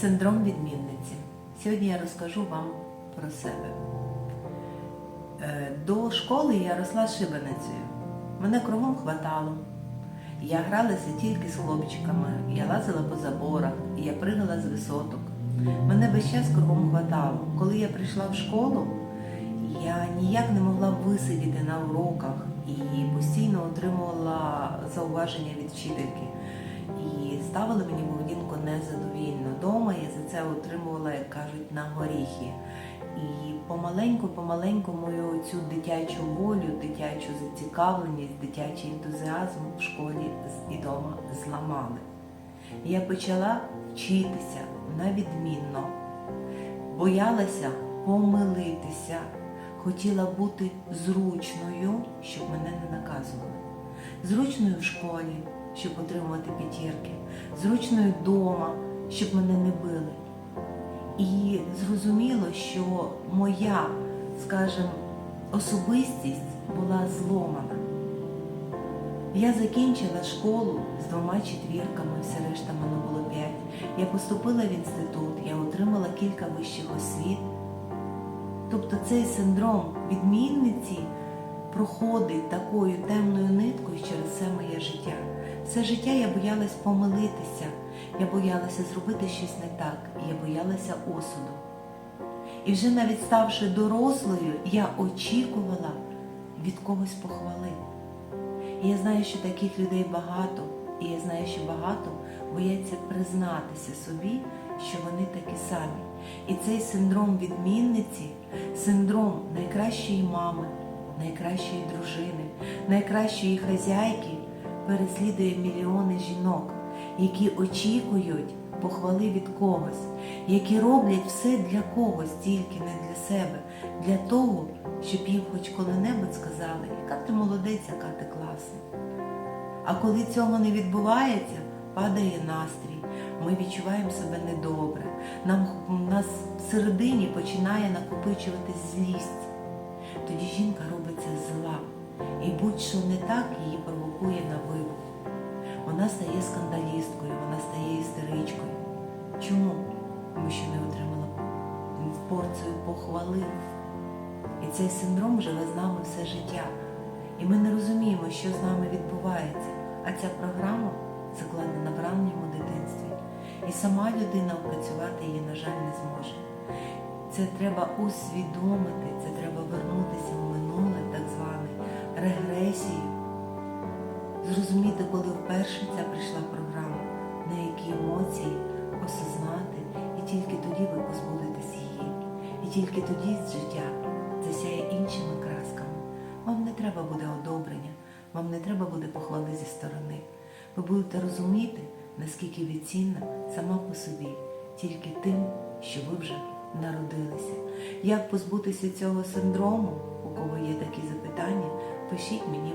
Синдром відмінниці. Сьогодні я розкажу вам про себе. Е, До школи я росла шибеницею. Мене кругом хватало. Я гралася тільки з хлопчиками, я лазила по заборах, я пригала з висоток. Мене весь час кругом хватало. Коли я прийшла в школу, я ніяк не могла висидіти на уроках і постійно отримувала зауваження від вчительки. І ставили мені поведінку незадовільно. Дома я за це отримувала, як кажуть, на горіхи. І помаленьку, помаленьку мою цю дитячу волю, дитячу зацікавленість, дитячий ентузіазм в школі і вдома зламали. Я почала вчитися на відмінно, боялася помилитися, хотіла бути зручною, щоб мене не наказували. Зручною в школі, щоб отримувати п'ятірки, зручною вдома, щоб мене не били. І зрозуміло, що моя, скажімо, особистість була зломана. Я закінчила школу з двома четвірками, все решта мене було п'ять. Я поступила в інститут, я отримала кілька вищих освіт. Тобто цей синдром відмінниці проходить такою темною ниткою Все життя я боялась помилитися, я боялася зробити щось не так, і я боялася осуду. І вже навіть ставши дорослою, я очікувала від когось похвали. І я знаю, що таких людей багато, і я знаю, що багато бояться признатися собі, що вони такі самі. І цей синдром відмінниці, синдром найкращої мами, найкращої дружини, найкращої хазяйки переслідує мільйони жінок, які очікують похвали від когось, які роблять все для когось, тільки не для себе, для того, щоб їм хоч коли-небудь сказали, яка ти молодець, яка ти класна. А коли цього не відбувається, падає настрій, ми відчуваємо себе недобре. Нам нас всередині починає накопичуватись злість. Тоді жінка робиться зла, будь-що не так її провокує на вибух. Вона стає скандалісткою, вона стає істеричкою. Чому? Тому що не отримала порцію похвали. І цей синдром живе з нами все життя. І ми не розуміємо, що з нами відбувається. А ця програма закладена в ранньому дитинстві. І сама людина опрацювати її, на жаль, не зможе. Це треба усвідомити, це треба вернутися регресію. Зрозуміти, коли вперше ця прийшла програма, на які емоції осознати, і тільки тоді ви позбудетесь її. І тільки тоді з життя засяє іншими красками. Вам не треба буде одобрення, вам не треба буде похвали зі сторони. Ви будете розуміти, наскільки ви цінна сама по собі, тільки тим, що ви вже народилися. Як позбутися цього синдрому, у кого є пишіть мені